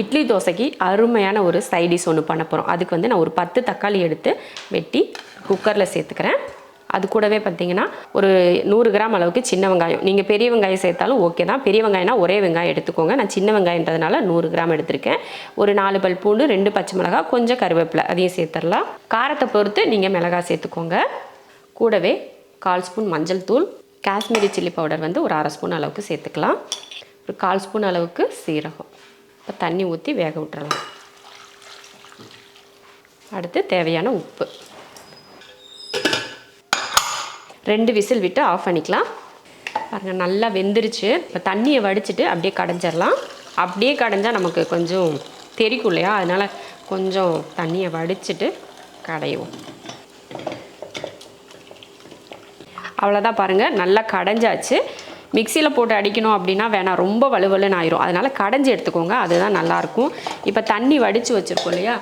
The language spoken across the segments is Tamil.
இட்லி தோசைக்கு அருமையான ஒரு சைடிஷ் ஒன்று பண்ண போகிறோம் அதுக்கு வந்து நான் ஒரு பத்து தக்காளி எடுத்து வெட்டி குக்கரில் சேர்த்துக்கிறேன். அது கூடவே பார்த்தீங்கன்னா ஒரு நூறு கிராம் அளவுக்கு சின்ன வெங்காயம். நீங்கள் பெரிய வெங்காயம் சேர்த்தாலும் ஓகே தான். பெரிய வெங்காயம்னா ஒரே வெங்காயம் எடுத்துக்கோங்க. நான் சின்ன வெங்காயன்றதுனால நூறு கிராம் எடுத்திருக்கேன். ஒரு நாலு பல் பூண்டு ரெண்டு பச்சை மிளகாய் கொஞ்சம் கருவேப்பிலை. அதையும் சேர்த்துடலாம். காரத்தை பொறுத்து நீங்கள் மிளகாய் சேர்த்துக்கோங்க. கூடவே கால் ஸ்பூன் மஞ்சள் தூள் காஷ்மீரி சில்லி பவுடர் வந்து ஒரு அரை ஸ்பூன் அளவுக்கு சேர்த்துக்கலாம். ஒரு கால் ஸ்பூன் அளவுக்கு சீரகம். இப்போ தண்ணி ஊற்றி வேக விட்டுறலாம். அடுத்து தேவையான உப்பு. ரெண்டு விசில் விட்டு ஆஃப் பண்ணிக்கலாம். பாருங்கள் நல்லா வெந்துருச்சு. இப்போ தண்ணியை வடிச்சிட்டு அப்படியே கடைஞ்சிடலாம் அப்படியே கடைஞ்சால் நமக்கு கொஞ்சம் தெரிக்கும் இல்லையா? அதனால் கொஞ்சம் தண்ணியை வடிச்சிட்டு கடையுவோம் அவ்வளோதான் பாருங்கள் நல்லா கடைஞ்சாச்சு. மிக்சியில் போட்டு அடிக்கணும் அப்படின்னா வேணாம் ரொம்ப வலுவலுன்னு ஆயிரும். அதனால் கடைஞ்சி எடுத்துக்கோங்க அதுதான் நல்லாயிருக்கும் இப்போ தண்ணி வடித்து வச்சுருக்கோம் இல்லையா?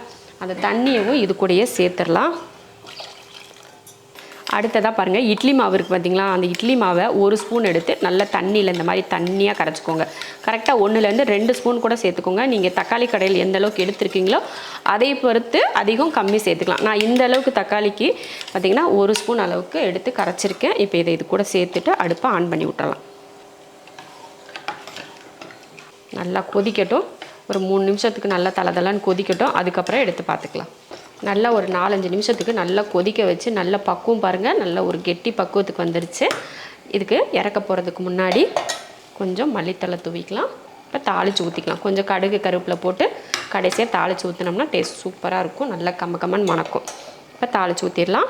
அந்த தண்ணியவும் இது கூடயே சேர்த்துடலாம். அடுத்ததாக பாருங்கள் இட்லி மாவு இருக்குது பார்த்தீங்களா அந்த இட்லி மாவை ஒரு ஸ்பூன் எடுத்து நல்ல தண்ணியில் இந்த மாதிரி தண்ணியாக கரைச்சிக்கோங்க. கரெக்டாக ஒன்றுலேருந்து ரெண்டு ஸ்பூன் கூட சேர்த்துக்கோங்க. நீங்கள் தக்காளி கடையில் எந்த அளவுக்கு எடுத்துருக்கீங்களோ அதை பொறுத்து அதிகம் கம்மி சேர்த்துக்கலாம். நான் இந்த அளவுக்கு தக்காளிக்கு பார்த்தீங்கன்னா ஒரு ஸ்பூன் அளவுக்கு எடுத்து கரைச்சிருக்கேன். இப்போ இதை இது கூட சேர்த்துட்டு அடுப்பை ஆன் பண்ணி விட்டுறலாம். நல்லா கொதிக்கட்டும். ஒரு மூணு நிமிஷத்துக்கு நல்லா தலதலான்னு கொதிக்கட்டும். அதுக்கப்புறம் எடுத்து பார்த்துக்கலாம். நல்லா ஒரு நாலஞ்சு நிமிஷத்துக்கு நல்லா கொதிக்க வச்சு நல்ல பக்குவம் பாருங்கள் நல்ல ஒரு கெட்டி பக்குவத்துக்கு வந்துருச்சு. இதுக்கு இறக்க போகிறதுக்கு முன்னாடி கொஞ்சம் மல்லித்தலை தூவிக்கலாம். இப்போ தாளித்து ஊற்றிக்கலாம் கொஞ்சம் கடுகு கருவேப்பில் போட்டு கடைசியாக தாளித்து ஊற்றினோம்னா டேஸ்ட் சூப்பராக இருக்கும். நல்லா கம்ம கம்மன்னு மணக்கும். இப்போ தாளித்து ஊற்றிடலாம்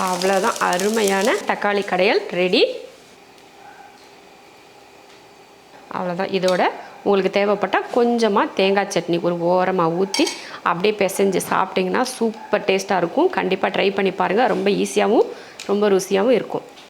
அவ்வளோதான் அருமையான தக்காளி கடையல் ரெடி அவ்வளோதான் இதோட உங்களுக்கு தேவைப்பட்டால் கொஞ்சமாக தேங்காய் சட்னி ஒரு ஓரமாக ஊற்றி அப்படியே பிசைஞ்சு சாப்பிட்டிங்கன்னா சூப்பர் டேஸ்ட்டாக இருக்கும். கண்டிப்பாக ட்ரை பண்ணி பாருங்கள் ரொம்ப ஈஸியாகவும் ரொம்ப ருசியாகவும் இருக்கும்.